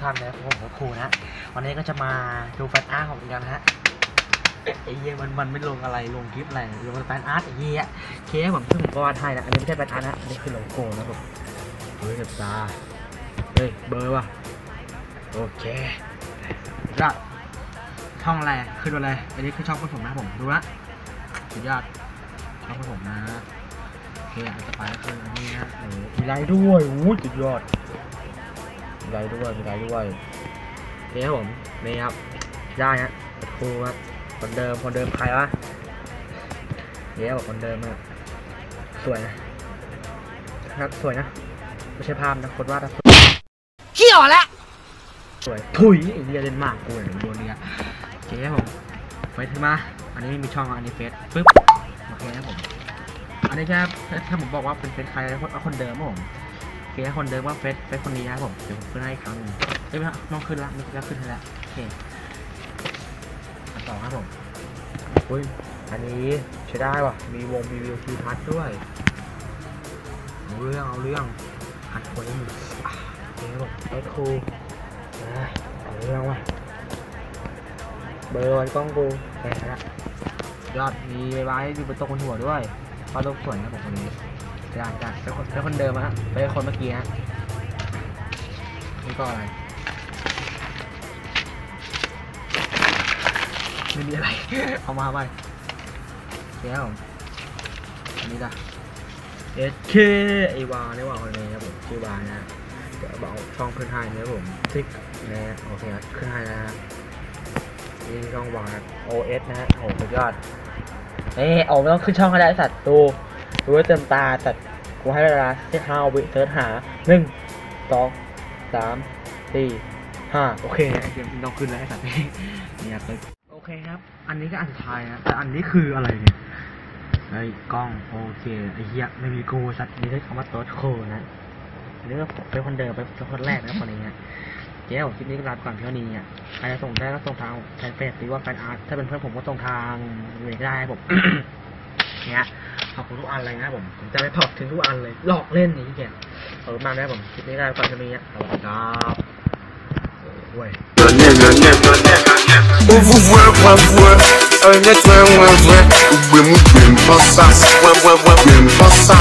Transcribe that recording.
ท่านนะผมกับครูนะ วันนี้ก็จะมาดูแฟนอาร์ตของกันนะฮะไอ้เหี้ยมันมันไม่ลงอะไรลงคลิปอะไรลงแฟนอาร์ตไอ้เหี้ยเคสผมซึ่งผมก็วาดให้นะอันนี้ไม่ใช่แฟนอาร์ตนะอันนี้คือโลโก้นะผมเฮ้ยกับตาเฮ้ยเบอร์ว่ะโอเคก็ช่องอะไรขึ้นมาเลยอันนี้คือช่องเพื่อนผมนะผมดูนะสุดยอดช่องเพื่อนผมนะโอเคอันต่อไปก็คืออันนี้นะโอ้โหมีไลน์ด้วยโอ้ยสุดยอด มีไรด้วยมีไรด้วยนี่ครับผมนี่ครับได้ฮะครูครับคนเดิมคนเดิมใครวะนี่ครับคนเดิมอะสวยนะครับสวยนะไม่ใช่ภาพนะคนวาดนะเขี้ยวแล้วสวยถุยไอ้เหี้ยเล่นมากกูเลยโดนเนี่ยโอเคครับผมเฟซขึ้นมา อันนี้มีช่องอันนี้เฟซปึ๊บโอเคครับผมอันนี้แค่ถ้าผมบอกว่าเป็นเฟซใครเอาคนเดิมครับผมโอเคคนเดิมว่าเฟซเฟซคนนี้นะผมเดี๋ยวผมขึ้นให้อีกครั้งหนึงเอ้ยไม่ต้องน้องขึ้นละไม่แล้วขึ้นให้แล้วโอเคอันสอครับผมอุ้ยอันนี้ใช้ได้ว่ะ มีวงมีวิวทิวทัศน์ด้วยเอาเรื่องเอาเรื่องอัดคนนี้อะโอเคครับผมไอ้ครูเอาเรื่องว่ะเบอร์วันกล้องกูแค่ละยอดมีไว้ดูเป็นตัวคนหัวด้วยปลาลูกสวยครับผมคนนี้ จ้าจ้าเป็นคนเป็นคนเดิมฮะเป็นคนเมื่อกี้ฮะนี่ก็อะไรไม่มีอะไร เอามาไปเดี๋ยวอันนี้จ้ะเอสเคไอวาเนี่ยวาคนนี้ครับผมชื่อวานะเดี๋ยวบอกช่องเพื่อนไทยนะครับผมซิกนะโอเคครับขึ้นไทยนะฮะนี่ช่องวาโอเอสนะฮะโอ้โหสุดยอดเอ้ยเอาไม่ต้องขึ้นช่องก็ได้สัตว์ดู ดูให้เต็มตาสัตว์กูให้เวลาที่ห้าวิเสิร์ชหาหนึ่งสองสามสี่ห้าโอเคเดี๋ยวต้องขึ้นแล้วไอ้สัตว์นี่ครับโอเคครับ อันนี้ก็อันสุดท้ายนะแต่อันนี้คืออะไรเนี่ยไอ้กล้องโอเคไอ้เหี้ยไม่มีกูสัตว์นี่ได้คำว่าโต๊ดโคนะอันนี้ก็เป็นคนเดิมเป็นคนแรกนะคนนี้ฮะเจ๊ผมคลิปนี้ก็ลาไปก่อนเท่านี้อะใครจะส่งได้ก็ส่งทางแฟนเฟซหรือว่าแฟนอาร์ตถ้าเป็นเพื่อนผมก็ส่งทางเวได้ผมเนี้ย ขอบคุณทุกอันเลยนะครับผมผมจะไปถอดถึงทุกอันเลย หลอกเล่นนี่แกขอบคุณมากนะครับผมคลิปนี้ได้ก่อนจะมีอะสวัสดีครับโอ้ย On vous voit, voit, voit, un net, moi, moi, moi, ou bien, moi, bien, pas ça, moi, moi, moi, bien, pas ça.